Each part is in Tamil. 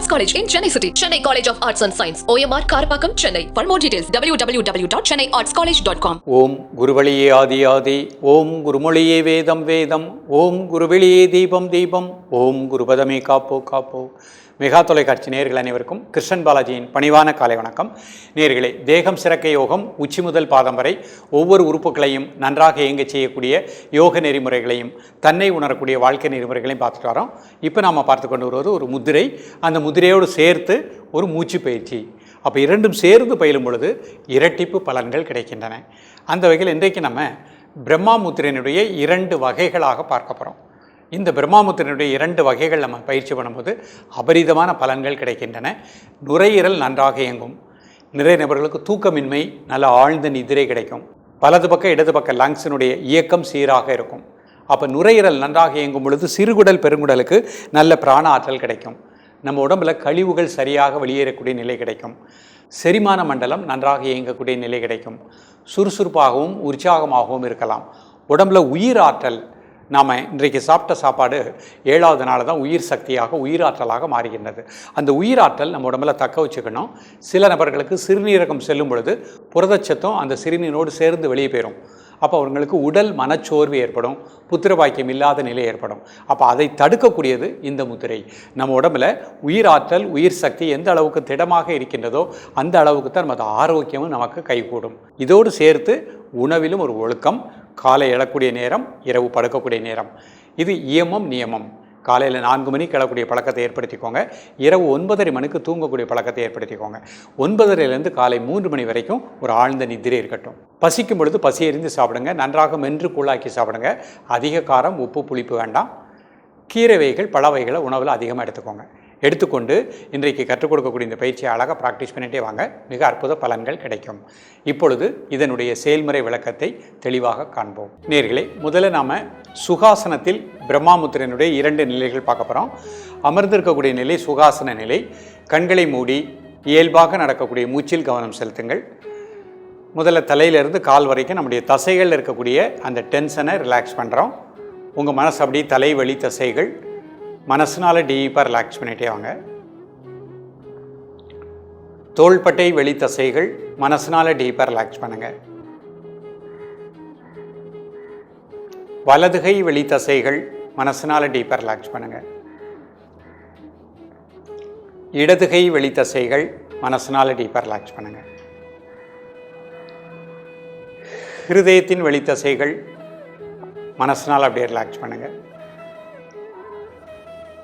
Arts college in Chennai city Chennai college of arts and science OMR Karappakkam Chennai for more details W W W dot Chennai arts college dot com ஓம் குருவழியே ஆதி ஆதி ஓம் குருமொழியே வேதம் வேதம் ஓம் குருவெளியே தீபம் தீபம் ஓம் குருபதமே காப்போ காப்போ மெகா தொலைக்காட்சி நேர்கள் அனைவருக்கும் கிருஷ்ணன் பாலாஜியின் பணிவான காலை வணக்கம். நேர்களே தேகம் சிறக்க யோகம் உச்சி முதல் பாதம் வரை ஒவ்வொரு உறுப்புகளையும் நன்றாக இயங்கச் செய்யக்கூடிய யோக நெறிமுறைகளையும் தன்னை உணரக்கூடிய வாழ்க்கை நெறிமுறைகளையும் பார்த்துட்டு வரோம். இப்போ நாம் பார்த்து கொண்டு வருவது ஒரு முதிரை. அந்த முதிரையோடு சேர்த்து ஒரு மூச்சு பயிற்சி. அப்போ இரண்டும் சேர்ந்து பயிலும் பொழுது இரட்டிப்பு பலன்கள் கிடைக்கின்றன. அந்த வகையில் இன்றைக்கு நம்ம பிரம்மா முத்திரையினுடைய இரண்டு வகைகளாக பார்க்க போகிறோம் இந்த பிரம்மாமுத்திரனுடைய இரண்டு வகைகள் நம்ம பயிற்சி பண்ணும்போது அபரிதமான பலன்கள் கிடைக்கின்றன. நுரையீரல் நன்றாக இயங்கும். நிறைய நபர்களுக்கு தூக்கமின்மை நல்ல ஆழ்ந்த நிதிரை கிடைக்கும். வலது பக்கம் இடது பக்கம் லங்ஸினுடைய இயக்கம் சீராக இருக்கும். அப்போ நுரையீரல் நன்றாக இயங்கும் பொழுது சிறுகுடல் பெருங்குடலுக்கு நல்ல பிராண ஆற்றல் கிடைக்கும். நம்ம உடம்புல கழிவுகள் சரியாக வெளியேறக்கூடிய நிலை கிடைக்கும். செரிமான மண்டலம் நன்றாக இயங்கக்கூடிய நிலை கிடைக்கும். சுறுசுறுப்பாகவும் உற்சாகமாகவும் இருக்கலாம். உடம்புல உயிர் ஆற்றல் நாம் இன்றைக்கு சாப்பிட்ட சாப்பாடு ஏழாவது நாள் தான் உயிர் சக்தியாக உயிராற்றலாக மாறுகின்றது. அந்த உயிராற்றல் நம்ம உடம்புல தக்க வச்சுக்கணும். சில நபர்களுக்கு சிறுநீரகம் செல்லும் பொழுது புரதச்சத்தும் அந்த சிறுநீரோடு சேர்ந்து வெளியே போயிடும் அப்போ அவங்களுக்கு உடல் மனச்சோர்வு ஏற்படும் புத்திர பாக்கியம் இல்லாத நிலை ஏற்படும். அப்போ அதை தடுக்கக்கூடியது இந்த முத்திரை. நம்ம உடம்புல உயிராற்றல் உயிர் சக்தி எந்த அளவுக்கு திடமாக இருக்கின்றதோ அந்த அளவுக்கு தான் நமது ஆரோக்கியமும் நமக்கு கைகூடும். இதோடு சேர்த்து உணவிலும் ஒரு ஒழுக்கம் காலை எழக்கூடிய நேரம் இரவு படுக்கக்கூடிய நேரம். இது இயமம் நியமம். காலையில் நான்கு மணிக்கு எழக்கூடிய பழக்கத்தை ஏற்படுத்திக்கோங்க. இரவு ஒன்பதரை மணிக்கு தூங்கக்கூடிய பழக்கத்தை ஏற்படுத்திக்கோங்க. ஒன்பதரைலேருந்து காலை மூன்று மணி வரைக்கும் ஒரு ஆழ்ந்த நிதிரை இருக்கட்டும். பசிக்கும் பொழுது பசி எறிந்து சாப்பிடுங்க. நன்றாக மென்று கூழாக்கி சாப்பிடுங்க. அதிக காரம் உப்பு புளிப்பு வேண்டாம். கீரை வகைகள் பழ வகைகளை உணவில் அதிகமாக எடுத்துக்கோங்க. எடுத்துக்கொண்டு இன்றைக்கு கற்றுக் கொடுக்கக்கூடிய இந்த பயிற்சியை அழகாக ப்ராக்டிஸ் பண்ணிகிட்டே வாங்க. மிக அற்புத பலன்கள் கிடைக்கும். இப்பொழுது இதனுடைய செயல்முறை விளக்கத்தை தெளிவாக காண்போம். நேர்களே முதல்ல நாம் சுகாசனத்தில் பிரம்மாமுத்திரனுடைய இரண்டு நிலைகள் பார்க்க போகிறோம் அமர்ந்திருக்கக்கூடிய நிலை சுகாசன நிலை. கண்களை மூடி இயல்பாக நடக்கக்கூடிய மூச்சில் கவனம் செலுத்துங்கள். முதல்ல தலையிலிருந்து கால் வரைக்கும் நம்முடைய தசைகள் இருக்கக்கூடிய அந்த டென்ஷனை ரிலாக்ஸ் பண்ணுறோம் உங்கள் மனசு அப்படியே தலைவலி தசைகள் மனசுனால டீப்பாக ரிலாக்ஸ் பண்ணிகிட்டே வாங்க தோள்பட்டை வெளி தசைகள் மனசுனால டீப்பாக ரிலாக்ஸ் பண்ணுங்கள் வலதுகை வெளி தசைகள் மனசுனால டீப்பாக ரிலாக்ஸ் பண்ணுங்கள் இடதுகை வெளி தசைகள் மனசுனால டீப்பாக ரிலாக்ஸ் பண்ணுங்கள் ஹிருதயத்தின் வெளி தசைகள் அப்படியே ரிலாக்ஸ் பண்ணுங்கள்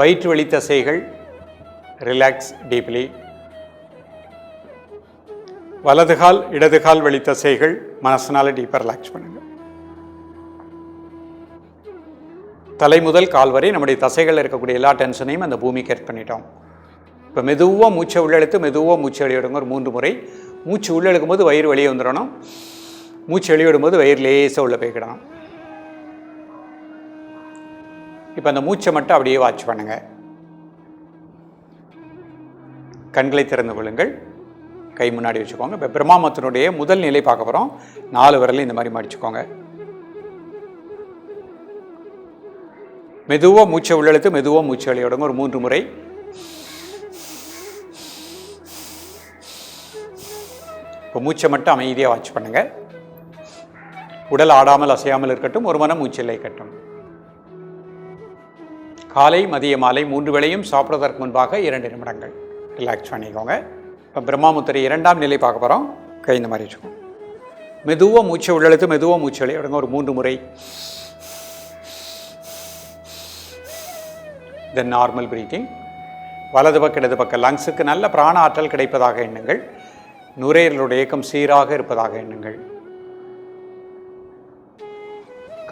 வயிற்று வலி தசைகள் ரிலாக்ஸ் டீப்லி வலதுகால் இடதுகால் வலி தசைகள் மனசனால டீப்பாக ரிலாக்ஸ் பண்ணுங்கள் தலை முதல் கால் வரை நம்முடைய தசைகளில் இருக்கக்கூடிய எல்லா டென்ஷனையும் அந்த பூமி கேட் பண்ணிட்டோம். இப்போ மெதுவாக மூச்சை உள்ளெழுத்து மெதுவாக மூச்சு வெளியிடுங்க ஒரு மூன்று முறை. மூச்சு உள்ளெழுக்கும் போது வயிறு வெளியே வந்துடணும். மூச்சு வெளியிடும் போது வயிறு லேசாக உள்ளே போய்க்கிடணும். இப்போ அந்த மூச்சை மட்டும் அப்படியே வாட்ச் பண்ணுங்க. கண்களை திறந்து கொள்ளுங்கள். கை முன்னாடி வச்சுக்கோங்க. இப்போ பிரம்மாமத்தினுடைய முதல் நிலை பார்க்க போகிறோம் நாலு விரலையும் இந்த மாதிரி மடிச்சுக்கோங்க. மெதுவாக மூச்சை உள்ளெழுத்து மெதுவாக மூச்சு வெளியிடுங்க ஒரு மூன்று முறை. இப்போ மூச்சை மட்டும் அமைதியாக வாட்ச் பண்ணுங்கள் உடல் ஆடாமல் அசையாமல் இருக்கட்டும். ஒரு மனம் மூச்சில் கட்டும் காலை மதிய மாலை மூன்று வேளையும் சாப்பிட்றதற்கு முன்பாக இரண்டு நிமிடங்கள். ரிலாக்ஸ் பண்ணிக்கோங்க. இப்போ பிரம்மாமுத்திரை இரண்டாம் நிலை பார்க்க போகிறோம் கை இந்த மாதிரி வச்சுக்கோங்க. மெதுவாக மூச்சை உள்ளெழுத்து மெதுவாக மூச்சு அப்படிங்க ஒரு மூன்று முறை. தென் நார்மல் பிரீத்திங் வலது பக்கம் இடது பக்கம் லங்ஸுக்கு நல்ல பிராண ஆற்றல் கிடைப்பதாக எண்ணுங்கள். நுரையீரலுடைய இயக்கம் சீராக இருப்பதாக எண்ணுங்கள்.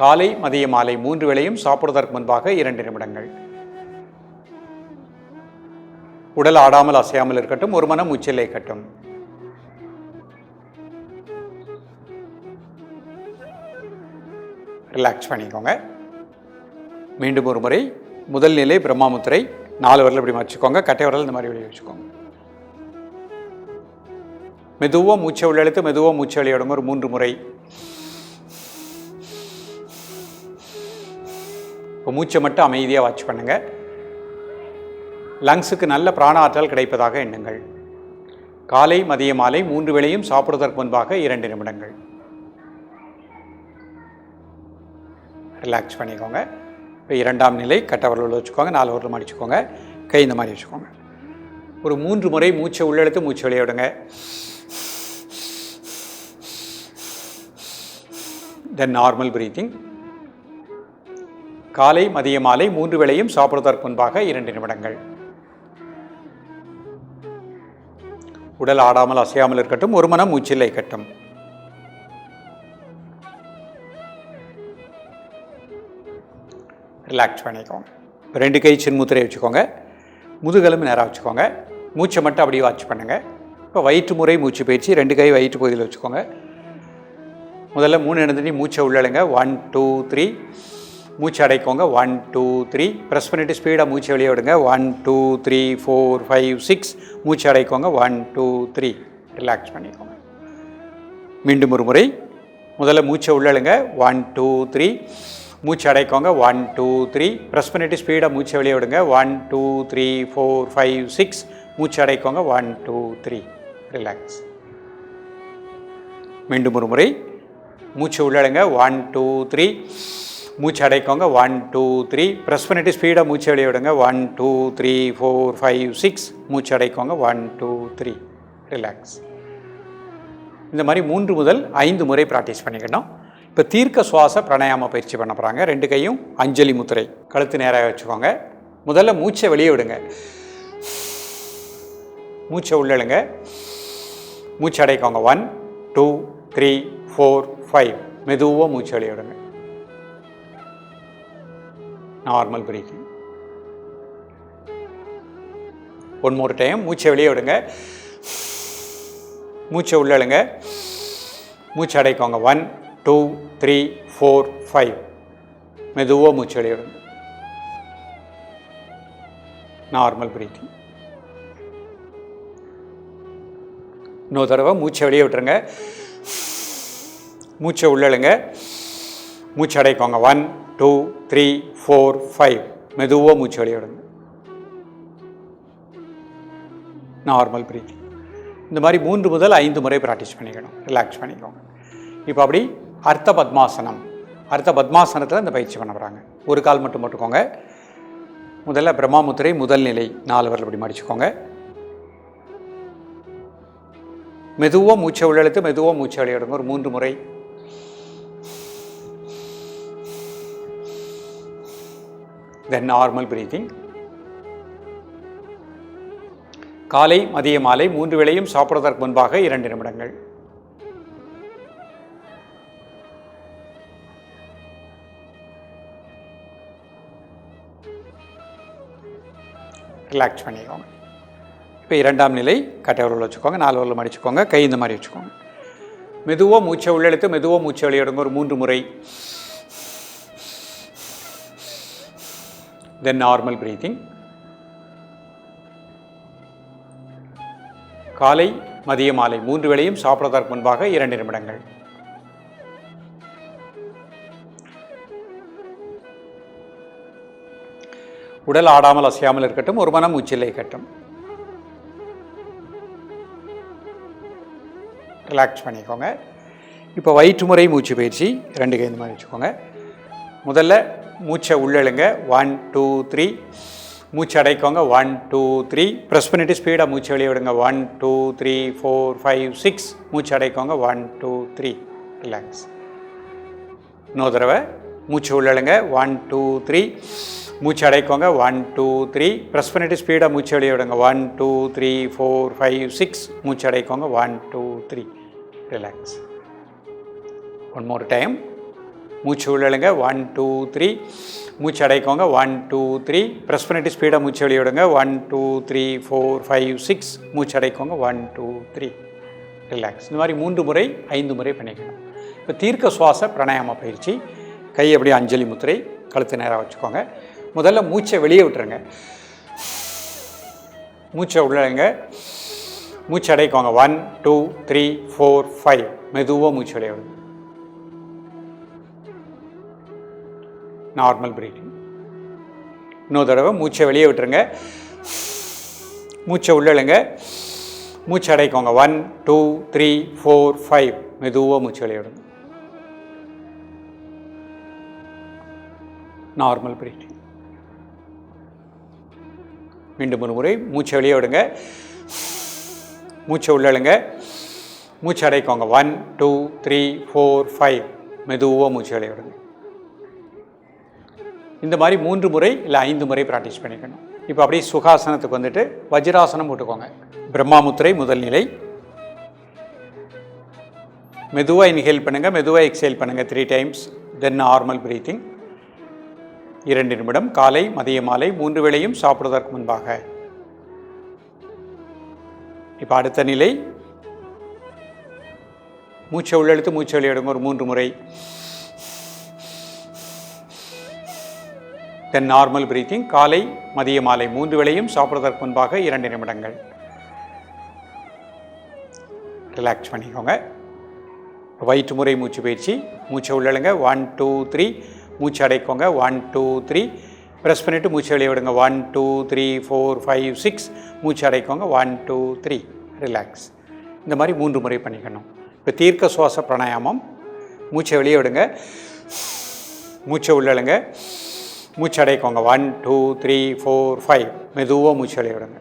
காலை மதிய மாலை மூன்று வேளையும் சாப்பிடுவதற்கு முன்பாக இரண்டு நிமிடங்கள். உடல் ஆடாமல் அசையாமல் இருக்கட்டும் ஒரு மனம் உச்சில் கட்டும் ரிலாக்ஸ் பண்ணிக்கோங்க. மீண்டும் ஒரு முறை முதல் நிலை பிரம்மாமுத்திரை நாலு வரல இப்படி வச்சுக்கோங்க கட்டை வரல இந்த மாதிரி வெளியே வச்சுக்கோங்க. மெதுவாக மூச்சை உள்ளெழுத்து மெதுவாக மூச்சை வெளியிடுங்க ஒரு மூன்று முறை. இப்போ மூச்சை மட்டும் அமைதியாக வாட்ச் பண்ணுங்கள் லங்ஸுக்கு நல்ல பிராண ஆற்றல் கிடைப்பதாக எண்ணுங்கள். காலை மதிய மாலை மூன்று வேளையும் சாப்பிடுவதற்கு முன்பாக இரண்டு நிமிடங்கள். ரிலாக்ஸ் பண்ணிக்கோங்க. இப்போ இரண்டாம் நிலை கட்டவரில் வச்சுக்கோங்க நாலு வரலும் அடிச்சுக்கோங்க கை இந்த மாதிரி வச்சுக்கோங்க. ஒரு மூன்று முறை மூச்சை உள்ளெடுத்து மூச்சு வெளியே விடுங்க. தென் நார்மல் ப்ரீத்திங் காலை மதிய மாலை மூன்று வேளையும் சாப்பிடுவதற்கு முன்பாக இரண்டு நிமிடங்கள். உடல் ஆடாமல் அசையாமல் இருக்கட்டும் ஒரு மனம் மூச்சில்லை கட்டும் ரிலாக்ஸ் பண்ணிக்கோங்க. ரெண்டு கை சின்முத்திரை வச்சுக்கோங்க. முதுகெலும்பு நேராக வச்சுக்கோங்க. மூச்சை மட்டும் அப்படியே வாட்ச் பண்ணுங்கள் இப்போ வயிற்று முறை மூச்சு பயிற்சி ரெண்டு கை வயிற்று பகுதியில் வச்சுக்கோங்க. முதல்ல மூணு இடத்துலையும் மூச்சை உள்ளழுங்க. ஒன் டூ த்ரீ மூச்சு அடைக்கோங்க. ஒன் டூ த்ரீ ப்ரெஸ் பண்ணிவிட்டு ஸ்பீடாக மூச்சு வெளியே விடுங்க. One two three four five six மூச்சு அடைக்கோங்க. ஒன் டூ த்ரீ ரிலாக்ஸ் பண்ணிக்கோங்க. மீண்டும் ஒரு முறை. முதல்ல மூச்சை உள்ளழுங்க ஒன் டூ த்ரீ மூச்சு அடைக்கோங்க. ஒன் டூ த்ரீ ப்ரெஸ் பண்ணிவிட்டு ஸ்பீடாக மூச்சை வெளியே விடுங்க. One two three four five six மூச்சு அடைக்கோங்க. ஒன் டூ த்ரீ ரிலாக்ஸ் மீண்டும் ஒரு முறை. மூச்சு உள்ளழுங்க ஒன் டூ த்ரீ மூச்சு அடைக்கோங்க ஒன் டூ த்ரீ ப்ரெஸ் பண்ணிவிட்டு ஸ்பீடாக மூச்சு வெளியே விடுங்க. One two three four five six மூச்சு அடைக்கோங்க ஒன் டூ த்ரீ ரிலாக்ஸ் இந்த மாதிரி மூன்று முதல் ஐந்து முறை ப்ராக்டிஸ் பண்ணிக்கணும். இப்போ தீர்க்க சுவாச பிராணாயாம பயிற்சி பண்ண போகிறாங்க ரெண்டு கையும் அஞ்சலி முத்திரை. கழுத்து நேராக வச்சுக்கோங்க. முதல்ல மூச்சை வெளியே விடுங்க. மூச்சை உள்ளழுங்க மூச்சு அடைக்கோங்க one two three four five மெதுவாக மூச்சு வெளியே விடுங்க. Normal breathing one more time மூச்சை வெளியே விடுங்க. மூச்சை உள்ளழுங்க மூச்சு அடைக்கோங்க. One two three four five மெதுவாக மூச்சு வெளியே விடுங்க. நார்மல் பிரீத்திங் இன்னொரு தடவை மூச்சை வெளியே விட்டுருங்க. மூச்சை உள்ளழுங்க மூச்சு அடைக்கோங்க one two three four five மெதுவாக மூச்சு வெளியிடுங்க நார்மல் பிரீத்திங் இந்த மாதிரி மூன்று முதல் ஐந்து முறை ப்ராக்டிஸ் பண்ணிக்கணும். ரிலாக்ஸ் பண்ணிக்கோங்க. இப்போ அப்படி அர்த்த பத்மாசனம். அர்த்த பத்மாசனத்தில் இந்த பயிற்சி பண்ண போகிறாங்க ஒரு கால் மட்டும் போட்டுக்கோங்க. முதல்ல பிரம்மாமுத்திரை முதல் நிலை நாலு வரல் இப்படி மடிச்சுக்கோங்க. மெதுவாக மூச்சை உள்ளெழுத்து மெதுவாக மூச்சை வெளியிடுங்க ஒரு மூன்று முறை தென் நார்மல் பிரீத்திங் காலை மதிய மாலை மூன்று வேளையும் சாப்பிடுவதற்கு முன்பாக இரண்டு நிமிடங்கள். ரிலாக்ஸ் பண்ணிக்கோங்க. இப்போ இரண்டாம் நிலை கட்டை வச்சுக்கோங்க நாலு உருள் மடிச்சுக்கோங்க கை இந்த மாதிரி வச்சுக்கோங்க. மெதுவாக மூச்சை உள்ளெழுத்து மெதுவாக மூச்சை வெளியிடுங்க. ஒரு மூன்று முறை. Then normal breathing. காலை மதிய மாலை மூன்று வேளையும் சாப்பிடுவதற்கு முன்பாக இரண்டு நிமிடங்கள். உடல் ஆடாமல் அசையாமல் இருக்கட்டும் ஒரு மனம் உச்சிலை கட்டும் ரிலாக்ஸ் பண்ணிக்கோங்க. இப்போ வயிற்று முறை மூச்சு பயிற்சி ரெண்டு கைந்து மாதிரி வச்சுக்கோங்க. முதல்ல மூச்சை உள்ளழுங்க ஒன் டூ த்ரீ மூச்சு அடைக்கோங்க. ஒன் டூ த்ரீ ப்ரெஸ் பண்ணிவிட்டு ஸ்பீடாக மூச்சு வெளியே விடுங்க. One two three four five six மூச்சு அடைக்கோங்க. ஒன் டூ த்ரீ ரிலாக்ஸ் இன்னொரு தடவை. மூச்சு உள்ளழுங்க ஒன் டூ த்ரீ மூச்சு அடைக்கோங்க. ஒன் டூ த்ரீ ப்ரெஸ் பண்ணிவிட்டு ஸ்பீடாக மூச்சு வெளியே விடுங்க. One two three four five six மூச்சு அடைக்கோங்க. One two three relax one more time மூச்சு உள்ளழுங்க. ஒன் டூ த்ரீ மூச்சு அடைக்கோங்க. ஒன் டூ த்ரீ ப்ரெஸ் பண்ணிவிட்டு ஸ்பீடாக மூச்சு வெளியிடுங்க. One two three four five six மூச்சு அடைக்கோங்க. ஒன் டூ த்ரீ ரிலாக்ஸ் இந்த மாதிரி மூன்று முறை ஐந்து முறை பண்ணிக்கணும். இப்போ தீர்க்க சுவாச பிராணாயாம பயிற்சி. கை அப்படியே அஞ்சலி முத்திரை கழுத்து நேராக வச்சுக்கோங்க. முதல்ல மூச்சை வெளியே விட்டுருங்க. மூச்சை உள்ளங்க மூச்சு அடைக்கோங்க. One two three four five மெதுவாக மூச்சு வெளியே விடுங்க. நார்மல் பிரீத்திங் இன்னொரு தடவை மூச்சை வெளியே விட்டுருங்க. மூச்சை உள்ளழுங்க மூச்சு அடைக்கோங்க. One two three four five மெதுவாக மூச்சு வெளியே நார்மல் பிரீத்திங் மீண்டும் ஒரு முறை மூச்சை வெளியே விடுங்க. மூச்சை உள்ளழுங்க மூச்சு அடைக்கோங்க. One two three four five மெதுவாக மூச்சு வெளியே இந்த மாதிரி மூன்று முறை இல்லை ஐந்து முறை ப்ராக்டிஸ் பண்ணிக்கணும். இப்போ அப்படியே சுகாசனத்துக்கு வந்துட்டு வஜ்ராசனம் போட்டுக்கோங்க. பிரம்மாமுத்திரை முதல் நிலை. மெதுவாக இன்ஹேல் பண்ணுங்கள் மெதுவாக எக்ஸேல் பண்ணுங்கள் three times then normal breathing இரண்டு நிமிடம் காலை மதிய மாலை மூன்று வேளையும் சாப்பிடுவதற்கு முன்பாக. இப்போ அடுத்த நிலை. மூச்சை உள்ளெழுத்து மூச்சை வெளியிடுங்க ஒரு மூன்று முறை. தென் நார்மல் பிரீத்திங் காலை மதிய மாலை மூன்று வேளையும் சாப்பிட்றதற்கு முன்பாக இரண்டு நிமிடங்கள். ரிலாக்ஸ் பண்ணிக்கோங்க. வயிற்று முறை மூச்சு பயிற்சி. மூச்சை உள்ளழுங்க. ஒன் டூ த்ரீ மூச்சு அடைக்கோங்க. ஒன் டூ த்ரீ ப்ரெஸ் பண்ணிவிட்டு மூச்சு வெளியே விடுங்க. One two three four five six மூச்சு அடைக்கோங்க. ஒன் டூ த்ரீ ரிலாக்ஸ் இந்த மாதிரி மூன்று முறை பண்ணிக்கணும். இப்போ தீர்க்க சுவாச பிராணாயாமம். மூச்சை வெளியே விடுங்க. மூச்சை உள்ளழுங்க. மூச்சடைக்கோங்க. One two three four five மெதுவாக மூச்சடைய விடுங்க.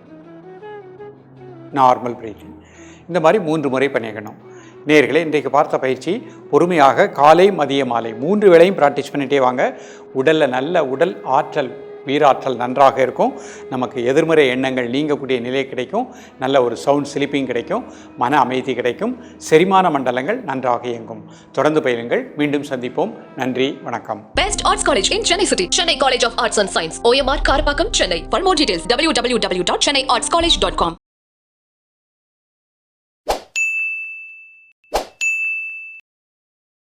நார்மல் பிரீத்திங் இந்த மாதிரி மூன்று முறை பண்ணிக்கணும். நேர்களை இன்றைக்கு பார்த்த பயிற்சி பொறுமையாக காலை மதிய மாலை மூன்று வேளையும் ப்ராக்டிஸ் பண்ணிகிட்டே வாங்க. உடலில் நல்ல உடல் ஆற்றல் வீராற்றல் நன்றாக இருக்கும். நமக்கு எதிர்மறை எண்ணங்கள் நீங்கக்கூடிய நிலை கிடைக்கும். நல்ல ஒரு சவுண்ட் ஸ்லிப்பிங் கிடைக்கும். மன அமைதி கிடைக்கும். செரிமான மண்டலங்கள் நன்றாக இயங்கும். தொடர்ந்து பயிலுங்கள். மீண்டும் சந்திப்போம். நன்றி. வணக்கம். Best arts college in Chennai Chennai college of arts and science OMR Karapakkam Chennai for more details W W W dot Chennai arts college dot com